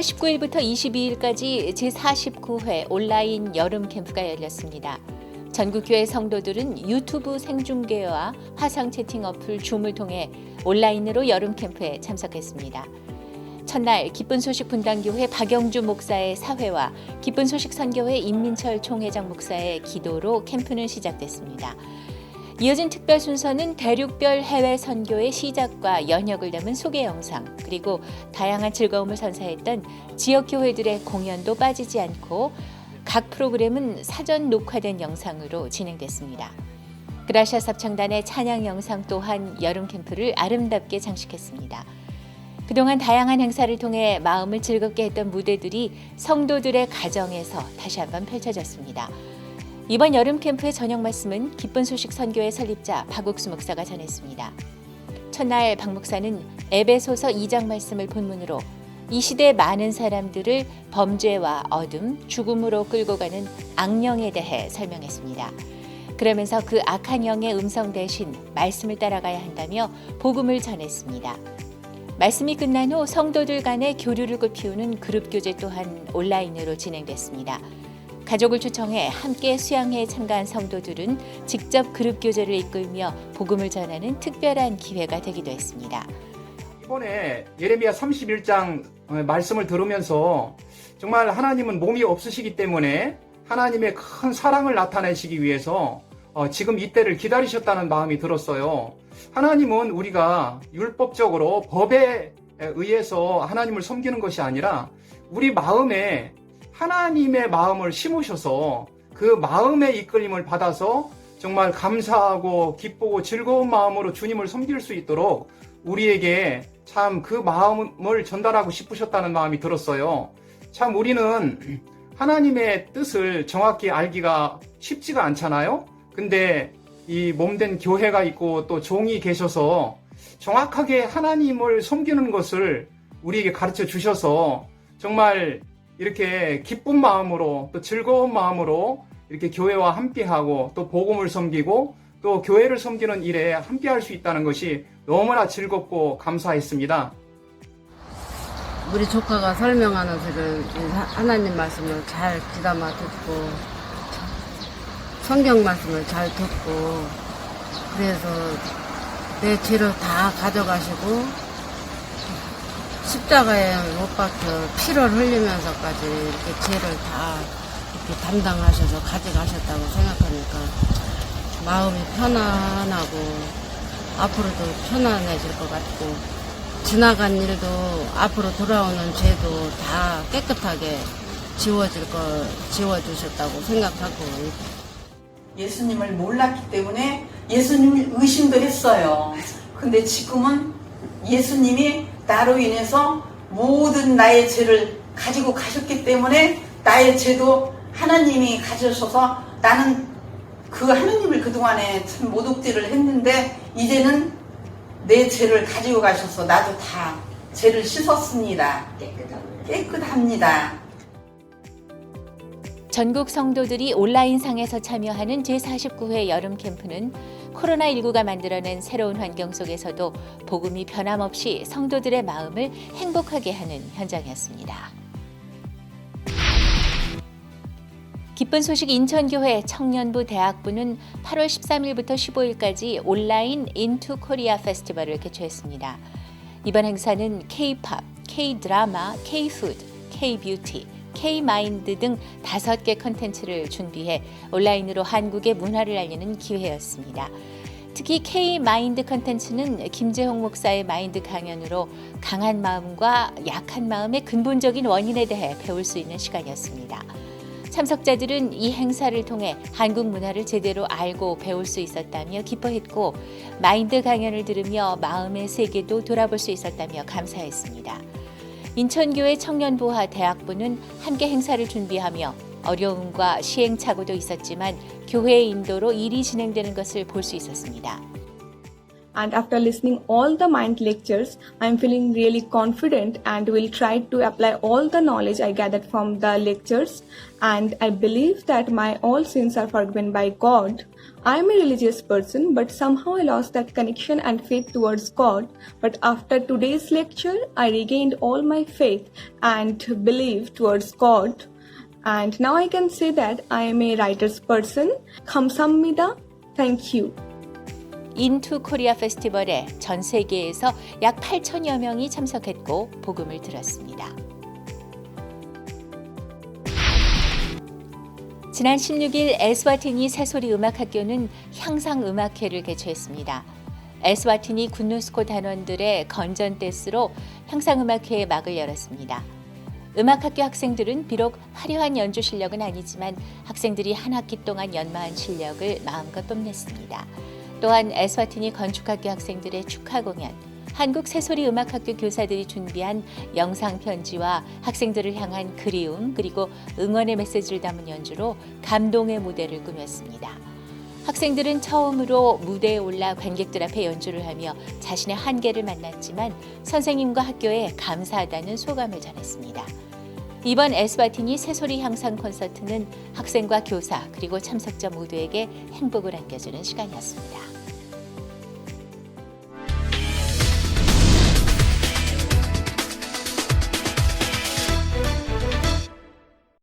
8월 19일부터 22일까지 제49회 온라인 여름 캠프가 열렸습니다. 전국 교회 성도들은 유튜브 생중계와 화상 채팅 어플 줌을 통해 온라인으로 여름 캠프에 참석했습니다. 첫날 기쁜 소식 분당교회 박영주 목사의 사회와 기쁜 소식 선교회 임민철 총회장 목사의 기도로 캠프는 시작됐습니다. 이어진 특별 순서는 대륙별 해외 선교의 시작과 연역을 담은 소개 영상, 그리고 다양한 즐거움을 선사했던 지역 교회들의 공연도 빠지지 않고 각 프로그램은 사전 녹화된 영상으로 진행됐습니다. 그라샤 삽창단의 찬양 영상 또한 여름 캠프를 아름답게 장식했습니다. 그동안 다양한 행사를 통해 마음을 즐겁게 했던 무대들이 성도들의 가정에서 다시 한번 펼쳐졌습니다. 이번 여름 캠프의 저녁 말씀은 기쁜 소식 선교회 설립자 박옥수 목사가 전했습니다. 첫날 박 목사는 에베소서 2장 말씀을 본문으로 이 시대 많은 사람들을 범죄와 어둠, 죽음으로 끌고 가는 악령에 대해 설명했습니다. 그러면서 그 악한 영의 음성 대신 말씀을 따라가야 한다며 복음을 전했습니다. 말씀이 끝난 후 성도들 간의 교류를 꽃피우는 그룹 교제 또한 온라인으로 진행됐습니다. 가족을 초청해 함께 수양회에 참가한 성도들은 직접 그룹 교제를 이끌며 복음을 전하는 특별한 기회가 되기도 했습니다. 이번에 예레미야 31장 어, 말씀을 들으면서 정말 하나님은 몸이 없으시기 때문에 하나님의 큰 사랑을 나타내시기 위해서 어, 지금 이때를 기다리셨다는 마음이 들었어요. 하나님은 우리가 율법적으로 법에 의해서 하나님을 섬기는 것이 아니라 우리 마음에 하나님의 마음을 심으셔서 그 마음의 이끌림을 받아서 정말 감사하고 기쁘고 즐거운 마음으로 주님을 섬길 수 있도록 우리에게 참 그 마음을 전달하고 싶으셨다는 마음이 들었어요. 참 우리는 하나님의 뜻을 정확히 알기가 쉽지가 않잖아요. 근데 이 몸된 교회가 있고 또 종이 계셔서 정확하게 하나님을 섬기는 것을 우리에게 가르쳐 주셔서 정말 이렇게 기쁜 마음으로 또 즐거운 마음으로 이렇게 교회와 함께하고 또 복음을 섬기고 또 교회를 섬기는 일에 함께할 수 있다는 것이 너무나 즐겁고 감사했습니다. 우리 조카가 설명하는 글을 하나님 말씀을 잘 귀담아 듣고 성경 말씀을 잘 듣고 그래서 내 죄를 다 가져가시고 십자가에 못 박혀 피를 흘리면서까지 이렇게 죄를 다 이렇게 담당하셔서 가져가셨다고 생각하니까 마음이 편안하고 앞으로도 편안해질 것 같고 지나간 일도 앞으로 돌아오는 죄도 다 깨끗하게 지워질 거 지워주셨다고 생각하고 예수님을 몰랐기 때문에 예수님을 의심도 했어요. 근데 지금은 예수님이 나로 인해서 모든 나의 죄를 가지고 가셨기 때문에 나의 죄도 하나님이 가져셔서 나는 그 하나님을 그동안에 참 모독죄를 했는데 이제는 내 죄를 가지고 가셔서 나도 다 죄를 씻었습니다. 깨끗합니다. 전국 성도들이 온라인상에서 참여하는 제49회 여름 캠프는 코로나19가 만들어낸 새로운 환경 속에서도 복음이 변함없이 성도들의 마음을 행복하게 하는 현장이었습니다. 기쁜 소식 인천교회 청년부 대학부는 8월 13일부터 15일까지 온라인 인투 코리아 페스티벌을 개최했습니다. 이번 행사는 K-팝, K-드라마, K-푸드, K-뷰티, K-마인드 등 다섯 개 컨텐츠를 준비해 온라인으로 한국의 문화를 알리는 기회였습니다. 특히 K-마인드 컨텐츠는 김재홍 목사의 마인드 강연으로 강한 마음과 약한 마음의 근본적인 원인에 대해 배울 수 있는 시간이었습니다. 참석자들은 이 행사를 통해 한국 문화를 제대로 알고 배울 수 있었다며 기뻐했고 마인드 강연을 들으며 마음의 세계도 돌아볼 수 있었다며 감사했습니다. 인천교회 청년부와 대학부는 함께 행사를 준비하며 어려움과 시행착오도 있었지만 교회의 인도로 일이 진행되는 것을 볼 수 있었습니다. And after listening all the mind lectures, I am feeling really confident and will try to apply all the knowledge I gathered from the lectures. And I believe that my all sins are forgiven by God. I am a religious person, but somehow I lost that connection and faith towards God. But after today's lecture, I regained all my faith and belief towards God. And now I can say that I am a writer's person. Kamsammida. Thank you. 인투 코리아 페스티벌에 전 세계에서 약 8천여 명이 참석했고 복음을 들었습니다. 지난 16일 에스와티니 새소리 음악학교는 향상 음악회를 개최했습니다. 에스와티니 군누스코 단원들의 건전 댄스로 향상 음악회의 막을 열었습니다. 음악학교 학생들은 비록 화려한 연주 실력은 아니지만 학생들이 한 학기 동안 연마한 실력을 마음껏 뽐냈습니다. 또한 에스와티니 건축학교 학생들의 축하 공연, 한국 새소리 음악학교 교사들이 준비한 영상 편지와 학생들을 향한 그리움 그리고 응원의 메시지를 담은 연주로 감동의 무대를 꾸몄습니다. 학생들은 처음으로 무대에 올라 관객들 앞에 연주를 하며 자신의 한계를 만났지만 선생님과 학교에 감사하다는 소감을 전했습니다. 이번 에스바티니 새소리 향상 콘서트는 학생과 교사 그리고 참석자 모두에게 행복을 안겨주는 시간이었습니다.